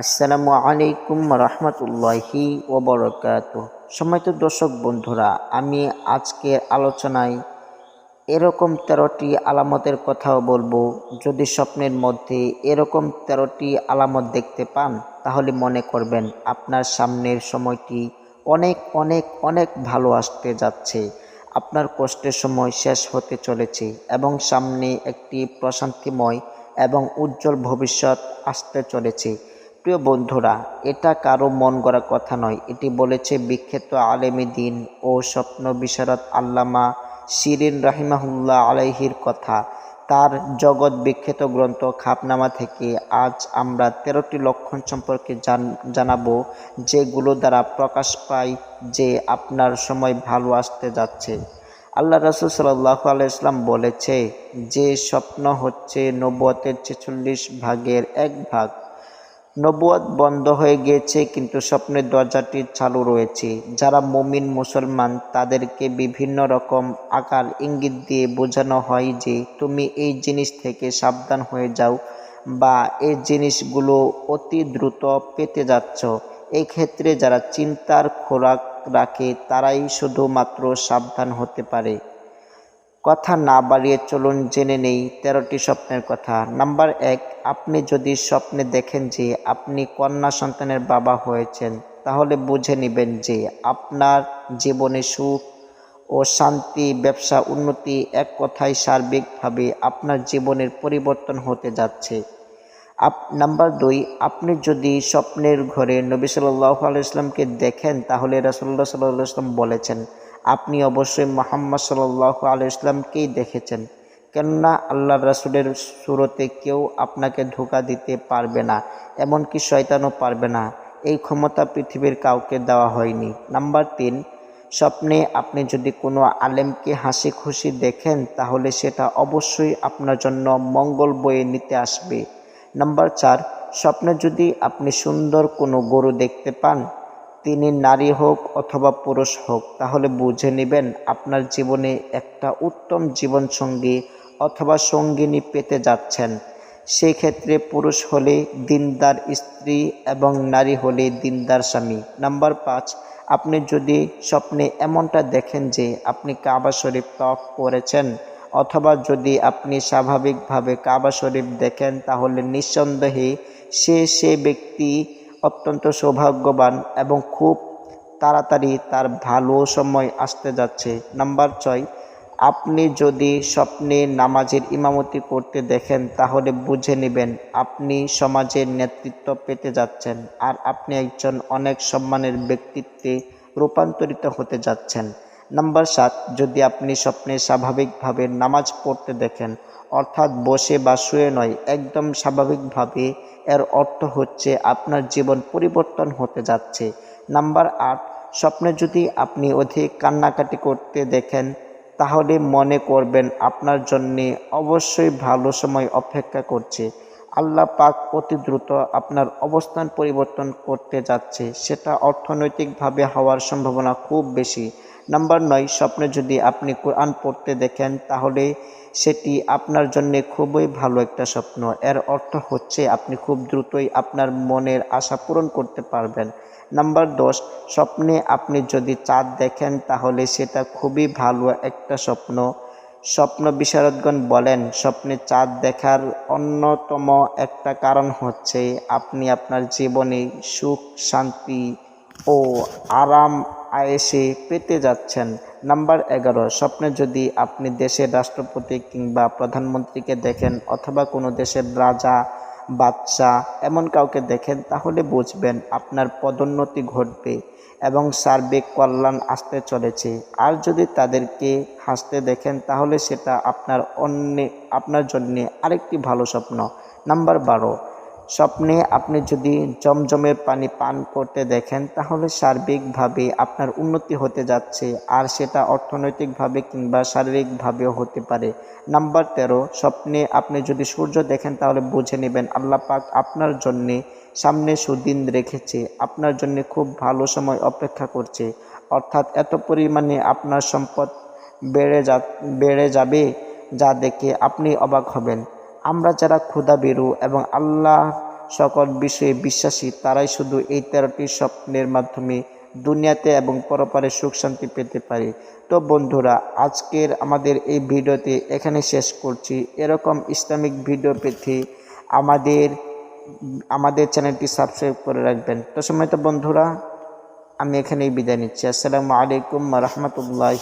আসসালামু আলাইকুম রহমতুল্লাহি ওবরকাত। সময়ত দর্শক বন্ধুরা, আমি আজকের আলোচনায় এরকম তেরোটি আলামতের কথাও বলব। যদি স্বপ্নের মধ্যে এরকম তেরোটি আলামত দেখতে পান, তাহলে মনে করবেন আপনার সামনের সময়টি অনেক অনেক অনেক ভালো আসতে যাচ্ছে। আপনার কষ্টের সময় শেষ হতে চলেছে এবং সামনে একটি প্রশান্তিময় এবং উজ্জ্বল ভবিষ্যৎ আসতে চলেছে। প্রিয় বন্ধুরা, এটা কারও মন গড়া কথা নয়। এটি বলেছে বিখ্যাত আলেমী দিন ও স্বপ্ন বিশারদ আল্লামা শিরিন রাহিমাহুল্লাহ আলাইহির কথা। তার জগৎ বিখ্যাত গ্রন্থ খাপনামা থেকে আজ আমরা তেরোটি লক্ষণ সম্পর্কে জান, জানাব, যেগুলো দ্বারা প্রকাশ পায় যে আপনার সময় ভালো আসতে যাচ্ছে। আল্লাহ রসুল সাল্লাহ আলাইসলাম বলেছে, যে স্বপ্ন হচ্ছে নব্বতের ছেচল্লিশ ভাগের এক ভাগ নবুয়াদ বন্ধ হয়ে গিয়েছে, কিন্তু স্বপ্নের দরজাটি চালু রয়েছে। যারা মুমিন মুসলমান, তাদেরকে বিভিন্ন রকম আকার ইঙ্গিত দিয়ে বোঝানো হয় যে, তুমি এই জিনিস থেকে সাবধান হয়ে যাও বা এই জিনিসগুলো অতি দ্রুত পেতে যাচ্ছ। এই ক্ষেত্রে যারা চিন্তার খোরাক রাখে, তারাই শুধুমাত্র সাবধান হতে পারে। কথা না বাড়িয়ে চলুন, জেনে নেই তেরোটি স্বপ্নের কথা। নাম্বার এক আপনি যদি স্বপ্নে দেখেন যে আপনি কন্যা সন্তানের বাবা হয়েছেন, তাহলে বুঝে নেবেন যে আপনার জীবনে সুখ ও শান্তি, ব্যবসা উন্নতি এক কথায় সার্বিকভাবে আপনার জীবনের পরিবর্তন হতে যাচ্ছে। আপ, নাম্বার দুই, আপনি যদি স্বপ্নের ঘরে নবী সাল্লাহ আলাইসলামকে দেখেন, তাহলে রাসুল্লাহ সাল্লাহ ইসলাম বলেছেন, আপনি অবশ্যই মোহাম্মদ সাল্লাহ আলু ইসলামকেই দেখেছেন। কেননা আল্লাহ রাসুলের সুরতে কেউ আপনাকে ধোকা দিতে পারবে না, এমনকি শয়তানও পারবে না। এই ক্ষমতা পৃথিবীর কাউকে দেওয়া হয়নি। নাম্বার তিন, স্বপ্নে আপনি যদি কোনো আলেমকে হাসি খুশি দেখেন, তাহলে সেটা অবশ্যই আপনার জন্য মঙ্গল বয়ে নিতে আসবে। নাম্বার চার, স্বপ্নে যদি আপনি সুন্দর কোনো গরু দেখতে পান, তিনি নারী হোক অথবা পুরুষ হোক, তাহলে বুঝে নেবেন আপনার জীবনে একটা উত্তম জীবনসঙ্গী অথবা সঙ্গিনী পেতে যাচ্ছেন। সেই ক্ষেত্রে পুরুষ হলে দিনদার স্ত্রী এবং নারী হলে দিনদার স্বামী। নাম্বার পাঁচ, আপনি যদি স্বপ্নে এমনটা দেখেন যে আপনি কাবা শরীফ তফ করেছেন অথবা যদি আপনি স্বাভাবিকভাবে কাবা শরীফ দেখেন, তাহলে নিঃসন্দেহে সে সে ব্যক্তি অত্যন্ত সৌভাগ্যবান এবং খুব তাড়াতাড়ি তার ভালো সময় আসতে যাচ্ছে। নাম্বার ছয় আপনি যদি স্বপ্নে নামাজের ইমামতি করতে দেখেন, তাহলে বুঝে নেবেন আপনি সমাজের নেতৃত্ব পেতে যাচ্ছেন আর আপনি একজন অনেক সম্মানের ব্যক্তিত্বে রূপান্তরিত হতে যাচ্ছেন। নাম্বার সাত, যদি আপনি স্বপ্নে স্বাভাবিকভাবে নামাজ পড়তে দেখেন, অর্থাৎ বসে বা শুয়ে নয়, একদম স্বাভাবিকভাবে, এর অর্থ হচ্ছে আপনার জীবন পরিবর্তন হতে যাচ্ছে। নাম্বার আট, স্বপ্নে যদি আপনি অধিক কান্নাকাটি করতে দেখেন তাহলে মনে করবেন আপনার জন্যে অবশ্যই ভালো সময় অপেক্ষা করছে। আল্লাহ পাক অতি দ্রুত আপনার অবস্থান পরিবর্তন করতে যাচ্ছে। সেটা অর্থনৈতিকভাবে হওয়ার সম্ভাবনা খুব বেশি। নাম্বার নয়, স্বপ্নে যদি আপনি কোরআন পড়তে দেখেন, তাহলে সেটি আপনার জন্য খুবই ভালো একটা স্বপ্ন। এর অর্থ হচ্ছে আপনি খুব দ্রুতই আপনার মনের আশা পূরণ করতে পারবেন। নাম্বার দশ, স্বপ্নে আপনি যদি চাঁদ দেখেন, তাহলে সেটা খুবই ভালো একটা স্বপ্ন। স্বপ্ন বিশারদগণ বলেন, স্বপ্নে চাঁদ দেখার অন্যতম একটা কারণ হচ্ছে আপনি আপনার জীবনে সুখ, শান্তি ও আরাম আয়েসে পেতে যাচ্ছেন। নাম্বার এগারো, স্বপ্নে যদি আপনি দেশের রাষ্ট্রপতি কিংবা প্রধানমন্ত্রীকে দেখেন অথবা কোনো দেশের রাজা বাচ্চা এমন কাউকে দেখেন, তাহলে বুঝবেন আপনার পদোন্নতি ঘটবে এবং সার্বিক কল্যাণ আসতে চলেছে। আর যদি তাদেরকে হাসতে দেখেন, তাহলে সেটা আপনার অন্য, আপনার জন্যে আরেকটি ভালো স্বপ্ন। নাম্বার বারো স্বপ্নে আপনি যদি জমজমের পানি পান করতে দেখেন, তাহলে সার্বিকভাবে আপনার উন্নতি হতে যাচ্ছে। আর সেটা অর্থনৈতিকভাবে কিংবা শারীরিকভাবেও হতে পারে। নাম্বার তেরো, স্বপ্নে আপনি যদি সূর্য দেখেন, তাহলে বুঝে নেবেন আল্লাহ পাক আপনার জন্যে সামনে সুদিন রেখেছে। আপনার জন্য খুব ভালো সময় অপেক্ষা করছে। অর্থাৎ এত পরিমাণে আপনার সম্পদ বেড়ে যা, বেড়ে যাবে, যা দেখে আপনি অবাক হবেন। আমরা যারা ক্ষুদা বেরু এবং আল্লাহ সকল বিষয়ে বিশ্বাসী, তারাই শুধু এই তেরোটি স্বপ্নের মাধ্যমে দুনিয়াতে এবং পরপারে সুখ শান্তি পেতে পারে। তো বন্ধুরা, আজকের আমাদের এই ভিডিওতে এখানে শেষ করছি। এরকম ইসলামিক ভিডিও পেতে আমাদের আমাদের চ্যানেলটি সাবস্ক্রাইব করে রাখবেন। তো সময় তো বন্ধুরা, আমি এখানেই বিদায় নিচ্ছি। আসসালামু আলাইকুম রহমতুল্লাহ।